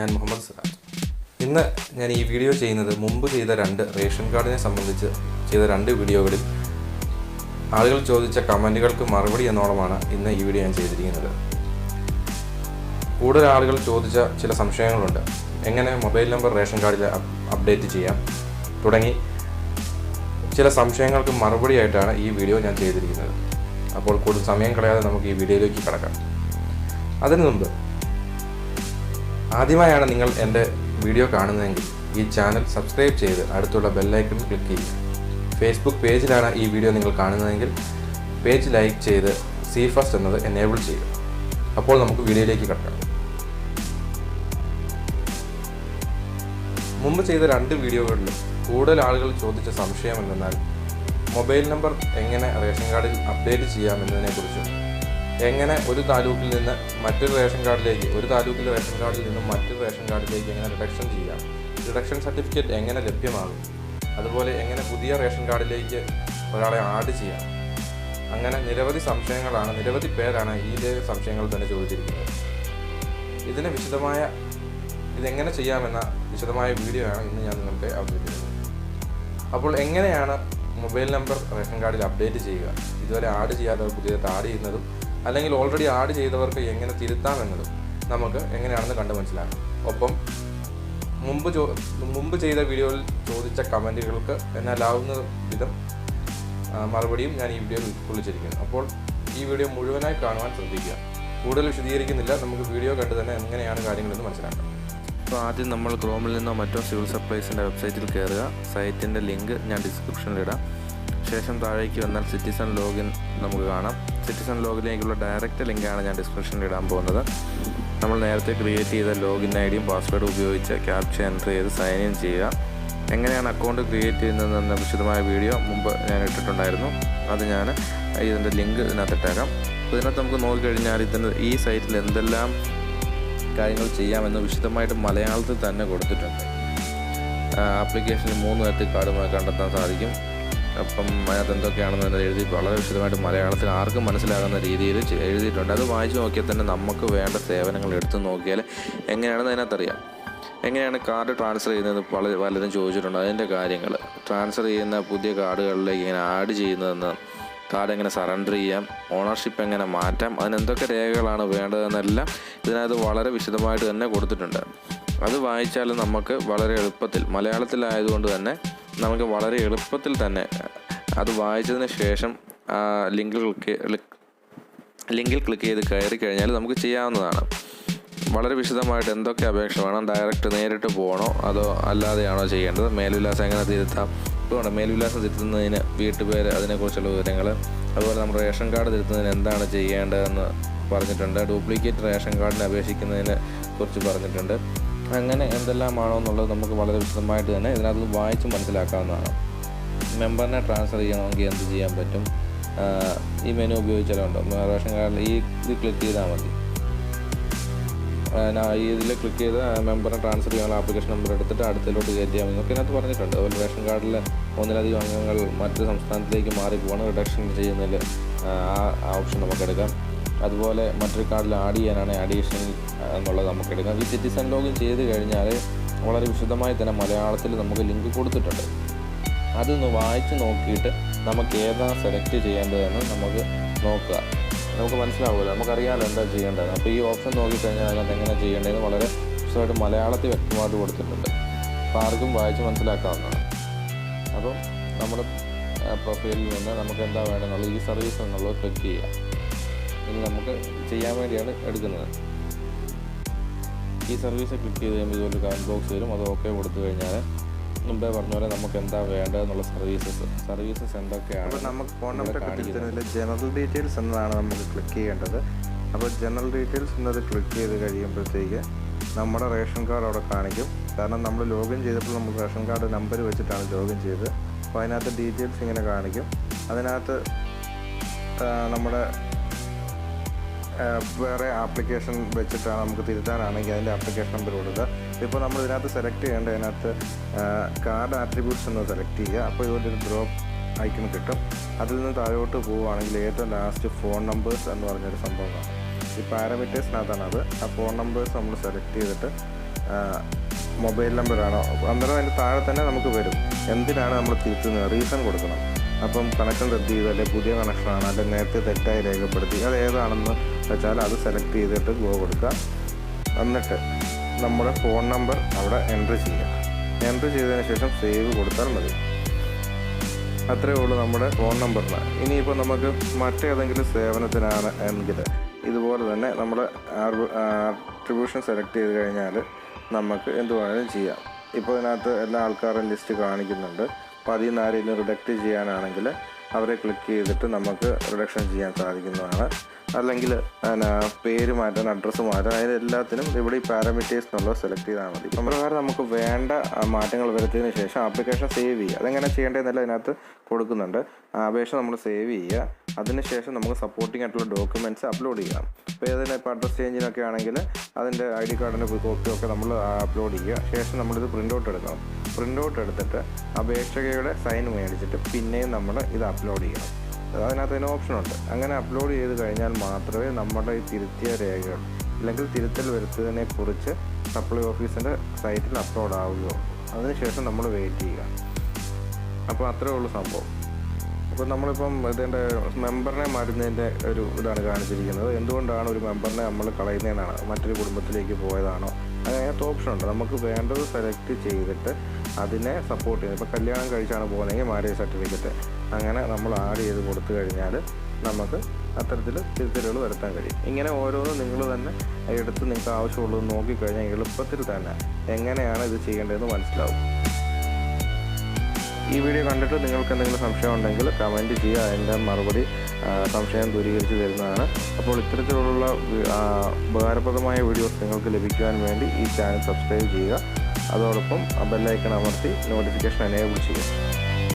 ഞാൻ മുഹമ്മദ് സിറാജ്. ഇന്ന് ഞാൻ ഈ വീഡിയോ ചെയ്യുന്നത് മുമ്പ് ചെയ്ത രണ്ട് റേഷൻ കാർഡിനെ സംബന്ധിച്ച് ചെയ്ത രണ്ട് വീഡിയോകളിൽ ആളുകൾ ചോദിച്ച കമന്റുകൾക്ക് മറുപടി എന്നോളമാണ് ഇന്ന് ഈ വീഡിയോ ഞാൻ ചെയ്തിരിക്കുന്നത്. കൂടുതൽ ആളുകൾ ചോദിച്ച ചില സംശയങ്ങളുണ്ട്. എങ്ങനെ മൊബൈൽ നമ്പർ റേഷൻ കാർഡിൽ അപ്ഡേറ്റ് ചെയ്യാം? തുടങ്ങി ചില സംശയങ്ങൾക്ക് മറുപടിയായിട്ടാണ് ഈ വീഡിയോ ഞാൻ ചെയ്തിരിക്കുന്നത്. അപ്പോൾ കൂടുതൽ സമയം കളയാതെ നമുക്ക് ഈ വീഡിയോയിലേക്ക് കടക്കാം. അതിനു മുമ്പ് ആദ്യമായാണ് നിങ്ങൾ എന്റെ വീഡിയോ കാണുന്നതെങ്കിൽ ഈ ചാനൽ സബ്സ്ക്രൈബ് ചെയ്ത് അടുത്തുള്ള ബെല്ലൈക്കൺ ക്ലിക്ക് ചെയ്യുക. ഫേസ്ബുക്ക് പേജിലാണ് ഈ വീഡിയോ നിങ്ങൾ കാണുന്നതെങ്കിൽ പേജ് ലൈക്ക് ചെയ്ത് സീ ഫസ്റ്റ് എന്നത് എനേബിൾ ചെയ്യുക. അപ്പോൾ നമുക്ക് വീഡിയോയിലേക്ക് കടക്കാം. മുമ്പ് ചെയ്ത രണ്ട് വീഡിയോകളിലും കൂടുതൽ ആളുകൾ ചോദിച്ച സംശയം എന്തെന്നാൽ മൊബൈൽ നമ്പർ എങ്ങനെ റേഷൻ കാർഡിൽ അപ്ഡേറ്റ് ചെയ്യാമെന്നതിനെക്കുറിച്ചും എങ്ങനെ ഒരു താലൂക്കിൽ നിന്ന് മറ്റൊരു റേഷൻ കാർഡിലേക്ക് ഒരു താലൂക്കിലെ റേഷൻ കാർഡിൽ നിന്നും മറ്റൊരു റേഷൻ കാർഡിലേക്ക് എങ്ങനെ റിഡക്ഷൻ ചെയ്യാം റിഡക്ഷൻ സർട്ടിഫിക്കറ്റ് എങ്ങനെ ലഭ്യമാകും? അതുപോലെ എങ്ങനെ പുതിയ റേഷൻ കാർഡിലേക്ക് ഒരാളെ ആഡ് ചെയ്യാം? അങ്ങനെ നിരവധി സംശയങ്ങളാണ് നിരവധി പേരാണ് ഈ സംശയങ്ങൾ തന്നെ ചോദിച്ചിരിക്കുന്നത്. ഇതിന് വിശദമായ ഇതെങ്ങനെ ചെയ്യാമെന്ന വിശദമായ വീഡിയോ ആണ് ഇന്ന് ഞാൻ നിങ്ങൾക്ക് അവതരിപ്പിക്കുന്നത്. അപ്പോൾ എങ്ങനെയാണ് മൊബൈൽ നമ്പർ റേഷൻ കാർഡിൽ അപ്ഡേറ്റ് ചെയ്യുക? ഇതുവരെ ആഡ് ചെയ്യാത്തവർ പുതിയതായിട്ട് ആഡ് ചെയ്യുന്നതും അല്ലെങ്കിൽ ഓൾറെഡി ആഡ് ചെയ്തവർക്ക് എങ്ങനെ തിരുത്താം എന്നതും നമുക്ക് എങ്ങനെയാണെന്ന് കണ്ട് മനസ്സിലാക്കാം. ഒപ്പം മുമ്പ് ചോ മുമ്പ് ചെയ്ത വീഡിയോയിൽ ചോദിച്ച കമന്റുകൾക്ക് എന്നാലാവുന്ന വിധം മറുപടിയും ഞാൻ ഈ വീഡിയോയിൽ ഉൾക്കൊള്ളിച്ചിരിക്കുന്നു. അപ്പോൾ ഈ വീഡിയോ മുഴുവനായി കാണുവാൻ ശ്രദ്ധിക്കുക. കൂടുതൽ വിശദീകരിക്കുന്നില്ല. നമുക്ക് വീഡിയോ കണ്ട് തന്നെ എങ്ങനെയാണ് കാര്യങ്ങളെന്ന് മനസ്സിലാക്കാം. അപ്പോൾ ആദ്യം നമ്മൾ ക്രോമിൽ നിന്നോ മറ്റോ സിവിൽ സപ്ലൈസിന്റെ വെബ്സൈറ്റിൽ കയറുക സൈറ്റിന്റെ ലിങ്ക് ഞാൻ ഡിസ്ക്രിപ്ഷനിൽ ഡിസ്ക്രിപ്ഷനിലിടാം ശേഷം താഴേക്ക് വന്നാൽ സിറ്റിസൺ ലോഗിൻ നമുക്ക് കാണാം. സിറ്റിസൺ ലോഗിനിലേക്കുള്ള ഡയറക്റ്റ് ലിങ്കാണ് ഞാൻ ഡിസ്ക്രിപ്ഷനിൽ ഇടാൻ പോകുന്നത്. നമ്മൾ നേരത്തെ ക്രിയേറ്റ് ചെയ്ത ലോഗിൻ ഐ ഡിയും പാസ്വേഡും ഉപയോഗിച്ച് ക്യാപ്ച എന്റർ ചെയ്ത് സൈൻ ഇൻ ചെയ്യുക. എങ്ങനെയാണ് അക്കൗണ്ട് ക്രിയേറ്റ് ചെയ്യുന്നതെന്ന വിശദമായ വീഡിയോ മുമ്പ് ഞാൻ ഇട്ടിട്ടുണ്ടായിരുന്നു. അത് ഞാൻ ഇതിന്റെ ലിങ്ക് ഇതിനകത്ത് ഇട്ടേക്കാം അപ്പോൾ ഇതിനകത്ത് നമുക്ക് നോക്കിക്കഴിഞ്ഞാൽ ഇതിന് ഈ സൈറ്റിൽ എന്തെല്ലാം കാര്യങ്ങൾ ചെയ്യാമെന്ന് വിശദമായിട്ട് മലയാളത്തിൽ തന്നെ കൊടുത്തിട്ടുണ്ട്. ആപ്ലിക്കേഷനിൽ മൂന്ന് തരത്തിൽ കാർഡുമായി കണ്ടെത്താൻ സാധിക്കും. അപ്പം അതിനകത്ത് എന്തൊക്കെയാണെന്ന് എഴുതി വളരെ വിശദമായിട്ട് മലയാളത്തിൽ ആർക്കും മനസ്സിലാകുന്ന രീതിയിൽ എഴുതിയിട്ടുണ്ട്. അത് വായിച്ചു നോക്കിയാൽ തന്നെ നമുക്ക് വേണ്ട സേവനങ്ങൾ എടുത്തു നോക്കിയാൽ എങ്ങനെയാണെന്ന് അതിനകത്തറിയാം. എങ്ങനെയാണ് കാർഡ് ട്രാൻസ്ഫർ ചെയ്യുന്നത് വളരെ പലരും ചോദിച്ചിട്ടുണ്ട്. അതിന്റെ കാര്യങ്ങൾ. ട്രാൻസ്ഫർ ചെയ്യുന്ന പുതിയ കാർഡുകളിലേക്ക് ഇങ്ങനെ ആഡ് ചെയ്യുന്നതെന്ന് കാർഡ് എങ്ങനെ സറണ്ടർ ചെയ്യാം ഓണർഷിപ്പ് എങ്ങനെ മാറ്റാം അതിന് എന്തൊക്കെ രേഖകളാണ് വേണ്ടതെന്നെല്ലാം ഇതിനകത്ത് വളരെ വിശദമായിട്ട് തന്നെ കൊടുത്തിട്ടുണ്ട്. അത് വായിച്ചാൽ നമുക്ക് വളരെ എളുപ്പത്തിൽ മലയാളത്തിലായതുകൊണ്ട് തന്നെ നമുക്ക് വളരെ എളുപ്പത്തിൽ തന്നെ അത് വായിച്ചതിന് ശേഷം ലിങ്കിൽ ക്ലിക്ക് ലിങ്കിൽ ക്ലിക്ക് ചെയ്ത് കയറി കഴിഞ്ഞാൽ നമുക്ക് ചെയ്യാവുന്നതാണ്. വളരെ വിശദമായിട്ട് എന്തൊക്കെ അപേക്ഷ വേണം ഡയറക്റ്റ് നേരിട്ട് പോകണോ അതോ അല്ലാതെയാണോ ചെയ്യേണ്ടത് മേൽവിലാസം എങ്ങനെ തിരുത്താം അതുകൊണ്ട് മേൽവിലാസം തിരുത്തുന്നതിന് വീട്ടുപേര് അതിനെക്കുറിച്ചുള്ള വിവരങ്ങൾ അതുപോലെ നമ്മൾ റേഷൻ കാർഡ് തിരുത്തുന്നതിന് എന്താണ് ചെയ്യേണ്ടതെന്ന് പറഞ്ഞിട്ടുണ്ട് ഡ്യൂപ്ലിക്കേറ്റ് റേഷൻ കാർഡിന് അപേക്ഷിക്കുന്നതിനെ കുറിച്ച് പറഞ്ഞിട്ടുണ്ട്. അങ്ങനെ എന്തെല്ലാമാണോ എന്നുള്ളത് നമുക്ക് വളരെ വിശദമായിട്ട് തന്നെ ഇതിനകത്ത് വായിച്ച് മനസ്സിലാക്കാവുന്നതാണ്. മെമ്പറിനെ ട്രാൻസ്ഫർ ചെയ്യണമെങ്കിൽ എന്ത് ചെയ്യാൻ പറ്റും? ഈ മെനു ഉപയോഗിച്ചാലുണ്ടോ റേഷൻ കാർഡിൽ ഈ ഇത് ക്ലിക്ക് ചെയ്താൽ മതി. ഈ ഇതിൽ ക്ലിക്ക് ചെയ്ത് മെമ്പറിനെ ട്രാൻസ്ഫർ ചെയ്യാനുള്ള ആപ്ലിക്കേഷൻ നമ്പർ എടുത്തിട്ട് അടുത്തിലോട്ട് കയറ്റിയാൽ മതി. എന്നൊക്കെ ഇതിനകത്ത് പറഞ്ഞിട്ടുണ്ട്. അതുപോലെ റേഷൻ കാർഡിൽ ഒന്നിലധികം അംഗങ്ങൾ മറ്റൊരു സംസ്ഥാനത്തിലേക്ക് മാറി പോകണം. റിഡക്ഷൻ ചെയ്യുന്നതിൽ ആ ഓപ്ഷൻ നമുക്ക് എടുക്കാം. അതുപോലെ മറ്റൊരു കാർഡിൽ ആഡ് ചെയ്യാനാണ് അഡീഷണൽ എന്നുള്ളത് നമുക്ക് എടുക്കാം ഈ സിറ്റിസൺ ലോഗിൻ ചെയ്ത് കഴിഞ്ഞാൽ വളരെ വിശദമായി തന്നെ മലയാളത്തിൽ നമുക്ക് ലിങ്ക് കൊടുത്തിട്ടുണ്ട്. അതൊന്ന് വായിച്ച് നോക്കിയിട്ട് നമുക്ക് ഏതാണ് സെലക്ട് ചെയ്യേണ്ടതെന്ന് നമുക്ക് നോക്കുക. നമുക്ക് മനസ്സിലാവുമല്ലോ. നമുക്കറിയാമല്ലോ എന്താ ചെയ്യേണ്ടത് അപ്പോൾ ഈ ഓപ്ഷൻ നോക്കിക്കഴിഞ്ഞാൽ അതിനകത്ത് എങ്ങനെ ചെയ്യേണ്ടതെന്ന് വളരെ വിശദമായിട്ട് മലയാളത്തിൽ വ്യക്തമായിട്ട് കൊടുത്തിട്ടുണ്ട്. അപ്പോൾ ആർക്കും വായിച്ച് മനസ്സിലാക്കാവുന്നതാണ്. അപ്പം നമ്മുടെ പ്രൊഫൈലിൽ നിന്ന് നമുക്ക് എന്താ വേണമെന്നുള്ള ഈ സർവീസ് എന്നുള്ളത് ക്ലിക്ക് ചെയ്യുക. ഇത് നമുക്ക് ചെയ്യാൻ വേണ്ടിയാണ് എടുക്കുന്നത്. ഈ സർവീസ് ക്ലിക്ക് ചെയ്ത് കഴിയുമ്പോൾ ഇതുപോലെ കമന്റ് ബോക്സ് വരും. അത് ഓക്കെ കൊടുത്തു കഴിഞ്ഞാൽ മുമ്പേ പറഞ്ഞ പോലെ നമുക്ക് എന്താ വേണ്ടതെന്നുള്ള സർവീസസ് സർവീസസ് എന്തൊക്കെയാണ് അപ്പോൾ നമുക്ക് ഫോൺ നമ്പർ കാണിക്കുന്നതിൽ ജനറൽ ഡീറ്റെയിൽസ് എന്നതാണ് നമുക്ക് ക്ലിക്ക് ചെയ്യേണ്ടത്. അപ്പോൾ ജനറൽ ഡീറ്റെയിൽസ് എന്നത് ക്ലിക്ക് ചെയ്ത് കഴിയുമ്പോഴത്തേക്ക് നമ്മുടെ റേഷൻ കാർഡ് അവിടെ കാണിക്കും. കാരണം നമ്മൾ ലോഗിൻ ചെയ്തപ്പോൾ നമ്മൾ റേഷൻ കാർഡ് നമ്പർ വെച്ചിട്ടാണ് ലോഗിൻ ചെയ്തത്. അപ്പോൾ അതിനകത്ത് ഡീറ്റെയിൽസ് ഇങ്ങനെ കാണിക്കും. അതിനകത്ത് നമ്മുടെ വേറെ ആപ്ലിക്കേഷൻ വെച്ചിട്ടാണ് നമുക്ക് തിരുത്താനാണെങ്കിൽ അതിന്റെ ആപ്ലിക്കേഷൻ നമ്പർ കൊടുക്കുക. ഇപ്പോൾ നമ്മൾ ഇതിനകത്ത് സെലക്ട് ചെയ്യേണ്ട അതിനകത്ത് കാർഡ് ആട്രിബ്യൂട്ട്സ് എന്ന് സെലക്ട് ചെയ്യുക. അപ്പോൾ ഇതുപോലെ ഒരു ഡ്രോപ്പ് ഐക്കൺ കിട്ടും. അതിൽ നിന്ന് താഴോട്ട് പോവുകയാണെങ്കിൽ ഏറ്റവും ലാസ്റ്റ് ഫോൺ നമ്പേഴ്സ് എന്ന് പറഞ്ഞൊരു സംഭവമാണ്. ഈ പാരാമീറ്റേഴ്സിനകത്താണ് അത്. ആ ഫോൺ നമ്പേഴ്സ് നമ്മൾ സെലക്ട് ചെയ്തിട്ട് മൊബൈൽ നമ്പറാണോ അന്നേരം അതിന്റെ താഴെ തന്നെ നമുക്ക് വരും. എന്തിനാണ് നമ്മൾ തിരുത്തുന്നത്? റീസൺ കൊടുക്കണം. അപ്പം കണക്ഷൻ റദ്ദ് ചെയ്ത് അല്ലെങ്കിൽ പുതിയ കണക്ഷനാണ് അല്ലെങ്കിൽ നേരത്തെ തെറ്റായി രേഖപ്പെടുത്തി അത് ഏതാണെന്ന് വെച്ചാൽ അത് സെലക്ട് ചെയ്തിട്ട് ഗോ കൊടുക്കുക. എന്നിട്ട് നമ്മുടെ ഫോൺ നമ്പർ അവിടെ എൻട്രി ചെയ്യുക. എൻട്രി ചെയ്തതിന് ശേഷം സേവ് കൊടുത്താൽ മതി. അത്രയേ ഉള്ളൂ നമ്മുടെ ഫോൺ നമ്പറിന് ഇനിയിപ്പോൾ നമുക്ക് മറ്റേതെങ്കിലും സേവനത്തിനാണ് എങ്കിൽ ഇതുപോലെ തന്നെ നമ്മൾ ആട്രിബ്യൂഷൻ സെലക്ട് ചെയ്ത് കഴിഞ്ഞാൽ നമുക്ക് എന്ത് വേണമെങ്കിലും ചെയ്യാം. ഇപ്പോൾ ഇതിനകത്ത് എല്ലാ ആൾക്കാരും ലിസ്റ്റ് കാണിക്കുന്നുണ്ട്. ആരെങ്കിലും റിഡക്റ്റ് ചെയ്യാനാണെങ്കിൽ അവരെ ക്ലിക്ക് ചെയ്തിട്ട് നമുക്ക് റിഡക്ഷൻ ചെയ്യാൻ സാധിക്കുന്നതാണ്. അല്ലെങ്കിൽ എന്നാ പേര് മാറ്റാൻ അഡ്രസ്സ് മാറ്റാൻ അതിന് എല്ലാത്തിനും ഇവിടെ ഈ പാരാമീറ്റേഴ്സ് എന്നുള്ളത് സെലക്ട് ചെയ്താൽ മതി. പ്രകാരം നമുക്ക് വേണ്ട മാറ്റങ്ങൾ വരുത്തിയതിന് ശേഷം ആപ്ലിക്കേഷൻ സേവ് ചെയ്യുക. അതെങ്ങനെ ചെയ്യേണ്ടതെന്നല്ല അതിനകത്ത് കൊടുക്കുന്നുണ്ട്. അപേക്ഷ നമ്മൾ സേവ് ചെയ്യുക. അതിനുശേഷം നമുക്ക് സപ്പോർട്ടിംഗ് ആയിട്ടുള്ള ഡോക്യുമെന്റ്സ് അപ്ലോഡ് ചെയ്യാം. ഇപ്പോൾ ഏതെങ്കിലും ഇപ്പോൾ അഡ്രസ് ചേഞ്ചിനൊക്കെ ആണെങ്കിൽ അതിന്റെ ഐ ഡി കാർഡിന്റെ കോപ്പിയൊക്കെ നമ്മൾ അപ്ലോഡ് ചെയ്യുക. ശേഷം നമ്മളിത് പ്രിന്റ് ഔട്ട് എടുക്കണം. പ്രിന്റ് ഔട്ട് എടുത്തിട്ട് അപേക്ഷകയുടെ സൈൻ മേടിച്ചിട്ട് പിന്നെയും നമ്മൾ ഇത് അപ്ലോഡ് ചെയ്യണം. അതിനകത്ത് അതിന് ഓപ്ഷനുണ്ട് അങ്ങനെ അപ്ലോഡ് ചെയ്ത് കഴിഞ്ഞാൽ മാത്രമേ നമ്മുടെ ഈ തിരുത്തിയ രേഖകൾ അല്ലെങ്കിൽ തിരുത്തൽ വരുത്തിയതിനെക്കുറിച്ച് കുറിച്ച് സപ്ലൈ ഓഫീസിന്റെ സൈറ്റിൽ അപ്ലോഡ് ആവുകയുള്ളൂ. അതിനുശേഷം നമ്മൾ വെയിറ്റ് ചെയ്യുക. അപ്പോൾ അത്രേ ഉള്ളൂ സംഭവം. അപ്പോൾ നമ്മളിപ്പം ഇതിന്റെ മെമ്പറിനെ മാറ്റുന്നതിന്റെ ഒരു ഇതാണ് കാണിച്ചിരിക്കുന്നത്. എന്തുകൊണ്ടാണ് ഒരു മെമ്പറിനെ നമ്മൾ കളയുന്നതിനാണ് മറ്റൊരു കുടുംബത്തിലേക്ക് പോയതാണോ? അതിനകത്ത് ഓപ്ഷൻ ഉണ്ട്. നമുക്ക് വേണ്ടത് സെലക്ട് ചെയ്തിട്ട് അതിനെ സപ്പോർട്ട് ചെയ്യുന്നത് ഇപ്പോൾ കല്യാണം കഴിച്ചാണ് പോകുന്നതെങ്കിൽ മാരേജ് സർട്ടിഫിക്കറ്റ് അങ്ങനെ നമ്മൾ ആഡ് ചെയ്ത് കൊടുത്തു കഴിഞ്ഞാൽ നമുക്ക് അത്തരത്തിൽ തിരുത്തലുകൾ വരുത്താൻ കഴിയും. ഇങ്ങനെ ഓരോന്നും നിങ്ങൾ തന്നെ എടുത്ത് നിങ്ങൾക്ക് ആവശ്യമുള്ളത് നോക്കിക്കഴിഞ്ഞാൽ എളുപ്പത്തിൽ തന്നെ എങ്ങനെയാണ് ഇത് ചെയ്യേണ്ടതെന്ന് മനസ്സിലാവും. ഈ വീഡിയോ കണ്ടിട്ട് നിങ്ങൾക്ക് എന്തെങ്കിലും സംശയം ഉണ്ടെങ്കിൽ കമന്റ് ചെയ്യുക. അതിന്റെ മറുപടി സംശയം ദൂരീകരിച്ച് തരുന്നതാണ്. അപ്പോൾ ഇത്തരത്തിലുള്ള ഉപകാരപ്രദമായ വീഡിയോസ് നിങ്ങൾക്ക് ലഭിക്കുവാൻ വേണ്ടി ഈ ചാനൽ സബ്സ്ക്രൈബ് ചെയ്യുക. അതോടൊപ്പം ബെല്ലൈക്കൺ അമർത്തി നോട്ടിഫിക്കേഷൻ എനേബിൾ ചെയ്യുക.